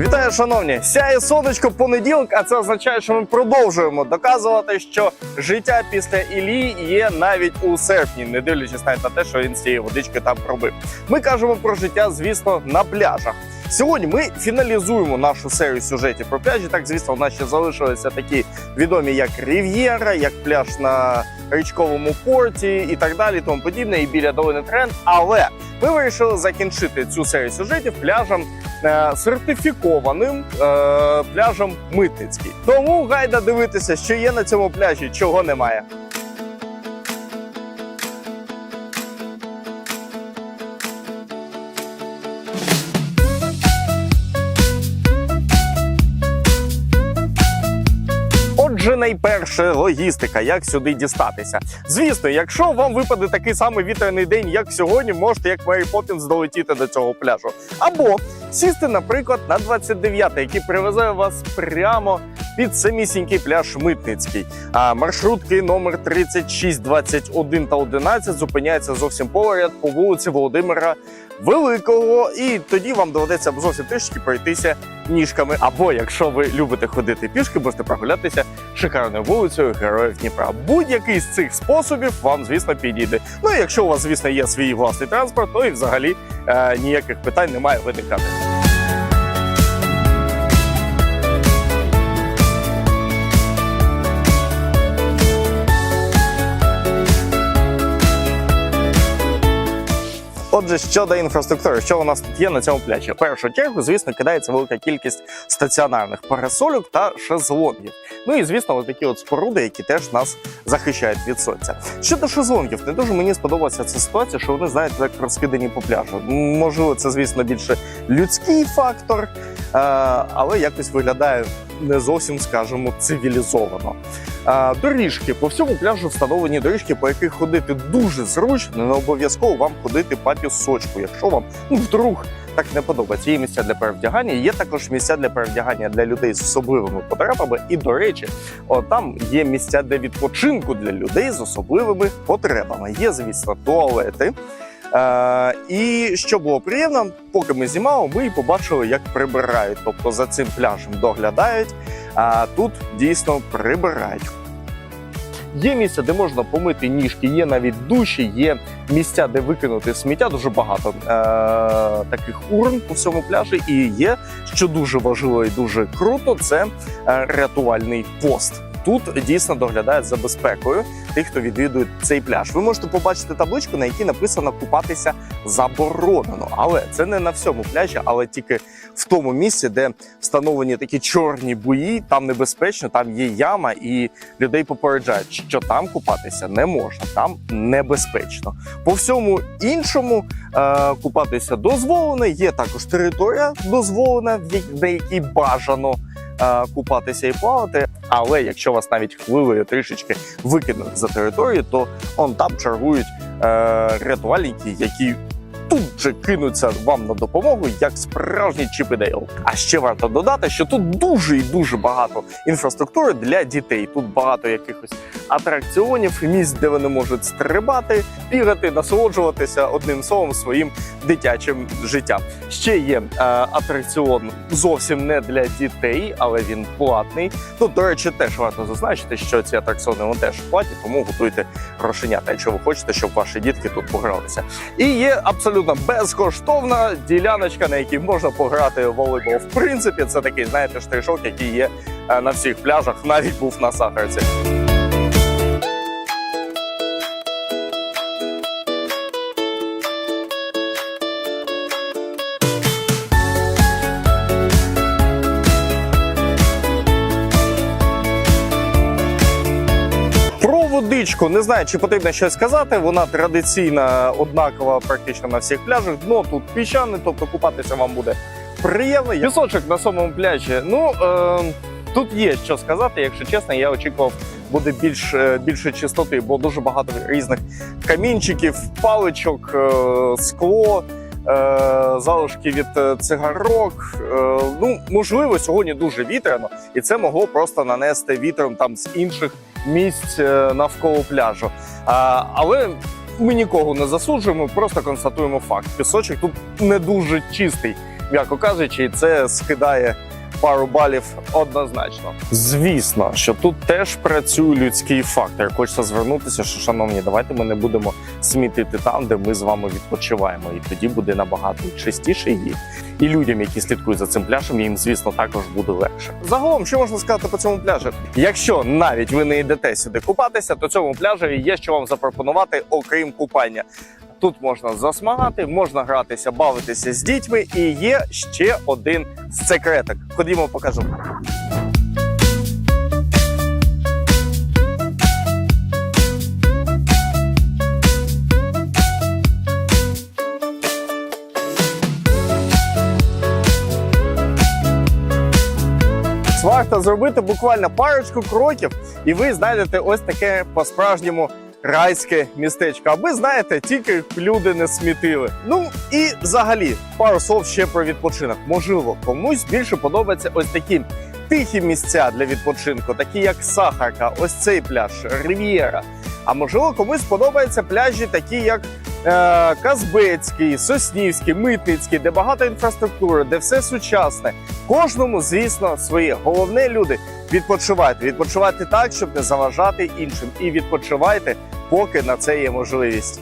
Вітаю, шановні! Сяє сонечко понеділок, а це означає, що ми продовжуємо доказувати, що життя після Іллі є навіть у серпні, не дивлячись навіть на те, що він з цієї водички там робив. Ми кажемо про життя, звісно, на пляжах. Сьогодні ми фіналізуємо нашу серію сюжетів про пляжі. Так, звісно, у нас ще залишилися такі відомі, як Рів'єра, як пляж на річковому порті і так далі, тому подібне, і біля долини Тренд. Але ми вирішили закінчити цю серію сюжетів пляжем е, сертифікованим е, пляжем Митницький. Тому гайда дивитися, що є на цьому пляжі, чого немає. Найперше логістика, як сюди дістатися. Звісно, якщо вам випаде такий самий вітряний день, як сьогодні, можете як Мері Поппінс долетіти до цього пляжу. Або сісти, наприклад, на 29, який привезе вас прямо під самісінький пляж Митницький. А маршрутки номер 36, 21 та 11 зупиняються зовсім поряд по вулиці Володимира Великого, і тоді вам доведеться зовсім трішки пройтися ніжками. Або якщо ви любите ходити пішки, можете прогулятися шикарною вулицею Героїв Дніпра. Будь-який з цих способів вам, звісно, підійде. Ну якщо у вас, звісно, є свій власний транспорт, то і взагалі е, ніяких питань не має виникати. Отже, щодо інфраструктури, що у нас тут є на цьому пляжі? В першу чергу, звісно, кидається велика кількість стаціонарних парасольок та шезлонгів. Ну і звісно, от такі от споруди, які теж нас захищають від сонця. Щодо шезлонгів, не дуже мені сподобалася ця ситуація, що вони знаєте, так розкидані по пляжу. Можливо, це звісно більше людський фактор, е, але якось виглядає не зовсім, скажімо, цивілізовано. Доріжки по всьому пляжу встановлені доріжки, по яких ходити дуже зручно. Не обов'язково вам ходити по пісочку, якщо вам ну, вдруг так не подобається. Є місця для перевдягання. Є також місця для перевдягання для людей з особливими потребами. І до речі, о, там є місця для відпочинку для людей з особливими потребами. Є, звісно, туалети. Е, і що було приємно, поки ми знімали, ми побачили, як прибирають. Тобто за цим пляжем доглядають, а тут дійсно прибирають. Є місця, де можна помити ніжки, є навіть душі, є місця, де викинути сміття. Дуже багато е- таких урн по всьому пляжі. І є, що дуже важливо і дуже круто, це е, рятувальний пост. Тут дійсно доглядають за безпекою тих, хто відвідує цей пляж. Ви можете побачити табличку, на якій написано купатися заборонено. Але це не на всьому пляжі, але тільки в тому місці, де встановлені такі чорні буї. Там небезпечно, там є яма, і людей попереджають, що там купатися не можна, там небезпечно. По всьому іншому е, купатися дозволено. Є також територія дозволена, на якій бажано е, купатися і плавати. Але якщо вас навіть хвилею трішечки викинуть за територію, то он там чергують е, рятувальники, які тут же кинуться вам на допомогу, як справжній Чіп і Дейл. А ще варто додати, що тут дуже і дуже багато інфраструктури для дітей. Тут багато якихось атракціонів, місць, де вони можуть стрибати, бігати, насолоджуватися одним словом своїм дитячим життям. Ще є е, атракціон зовсім не для дітей, але він платний. Тут, до речі, теж варто зазначити, що ці атракціони вони теж платні, тому готуйте грошенята, якщо ви хочете, щоб ваші дітки тут погралися. І є абсолютно безкоштовна діляночка, на якій можна пограти в волейбол. В принципі, це такий, знаєте, штришок, який є е, на всіх пляжах, навіть був на Сахарці. Про не знаю, чи потрібно щось сказати. Вона традиційна, однакова практично на всіх пляжах. Дно тут піщане, тобто купатися вам буде приємно. Пісочок на самому пляжі. Ну е, тут є що сказати. Якщо чесно, я очікував буде більш е, більше чистоти, бо дуже багато різних камінчиків, паличок, е, скло. е, Залишки від цигарок. Ну, можливо, сьогодні дуже вітряно, і це могло просто нанести вітром там з інших місць е, навколо пляжу. Але ми нікого не засуджуємо, просто констатуємо факт. Пісочок тут не дуже чистий, м'яко кажучи, і це скидає пару балів однозначно. Звісно, що тут теж працює людський фактор. Хочеться звернутися, що шановні, давайте ми не будемо смітити там, де ми з вами відпочиваємо, і тоді буде набагато чистіше і. І людям, які слідкують за цим пляжем, їм, звісно, також буде легше. Загалом, що можна сказати по цьому пляжу? Якщо навіть ви не йдете сюди купатися, то цьому пляжеві є що вам запропонувати, окрім купання. Тут можна засмагати, можна гратися, бавитися з дітьми, і є ще один секретик. Ходімо, покажу. Варто зробити буквально парочку кроків, і ви знайдете ось таке по-справжньому райське містечко. Аби знаєте, тільки люди не смітили. Ну і взагалі пару слов ще про відпочинок. Можливо, комусь більше подобаються ось такі тихі місця для відпочинку, такі як Сахарка, ось цей пляж, Рив'єра. А можливо, комусь подобаються пляжі, такі як е, Казбецький, Соснівський, Митницький, де багато інфраструктури, де все сучасне. Кожному, звісно, своє. Головне, люди, відпочивайте. Відпочивайте так, щоб не заважати іншим. І відпочивайте, поки на це є можливість.